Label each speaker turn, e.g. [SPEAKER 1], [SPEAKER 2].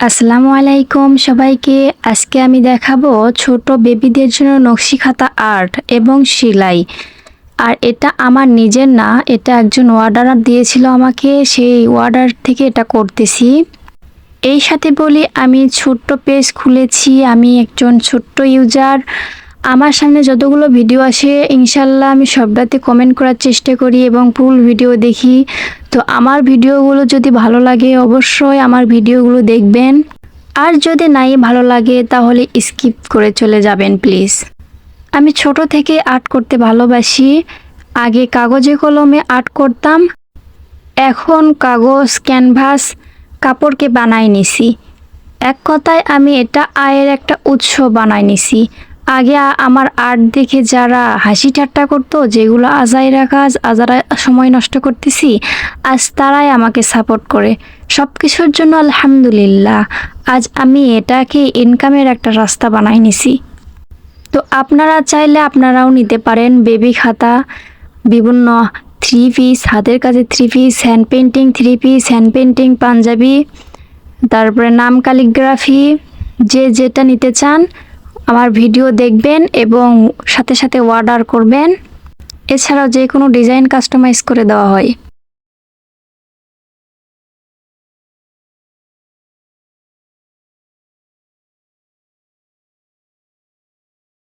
[SPEAKER 1] আসসালামু আলাইকুম সবাইকে। আজকে আমি দেখাবো ছোট বেবিদের জন্য নকশি খাতা আর্ট এবং সেলাই। আর এটা আমার নিজের না, এটা একজন অর্ডার দিয়েছিল আমাকে, সেই অর্ডার থেকে এটা করতেছি। এই সাথে বলি, আমি ছোট্ট পেজ খুলেছি, আমি একজন ছোট্ট ইউজার। আমার সামনে যতগুলো ভিডিও আসে, ইনশাল্লাহ আমি সবটাতে কমেন্ট করার চেষ্টা করি এবং ফুল ভিডিও দেখি। তো আমার ভিডিওগুলো যদি ভালো লাগে, অবশ্যই আমার ভিডিওগুলো দেখবেন। আর যদি নাই ভালো লাগে, তাহলে স্কিপ করে চলে যাবেন প্লিজ আমি ছোট থেকে আর্ট করতে ভালোবাসি। আগে কাগজে কলমে আর্ট করতাম। এখন কাগজ ক্যানভাস কাপড়কে বানাই নিছি। এক কথায় আমি এটা আয়ের একটা উৎস বানাই নিছি। আগে আমার আর্ট দেখে যারা হাসি ঠাট্টা করতো, যেগুলো আজাইরা কাজ আজারা সময় নষ্ট করতেছি, আজ তারাই আমাকে সাপোর্ট করে। সব কিছুর জন্য আলহামদুলিল্লাহ, আজ আমি এটাকে ইনকামের একটা রাস্তা বানাই নিছি। তো আপনারা চাইলে আপনারাও নিতে পারেন বেবি খাতা, বিভিন্ন থ্রি পিস হাতের কাছে three piece hand painting three piece hand painting panjabi, তারপরে নাম ক্যালিগ্রাফি যে যেটা নিতে চান আমার ভিডিও দেখবেন এবং সাথে সাথে অর্ডার করবেন। এছাড়াও যে কোনো ডিজাইন কাস্টমাইজ করে দেওয়া হয়।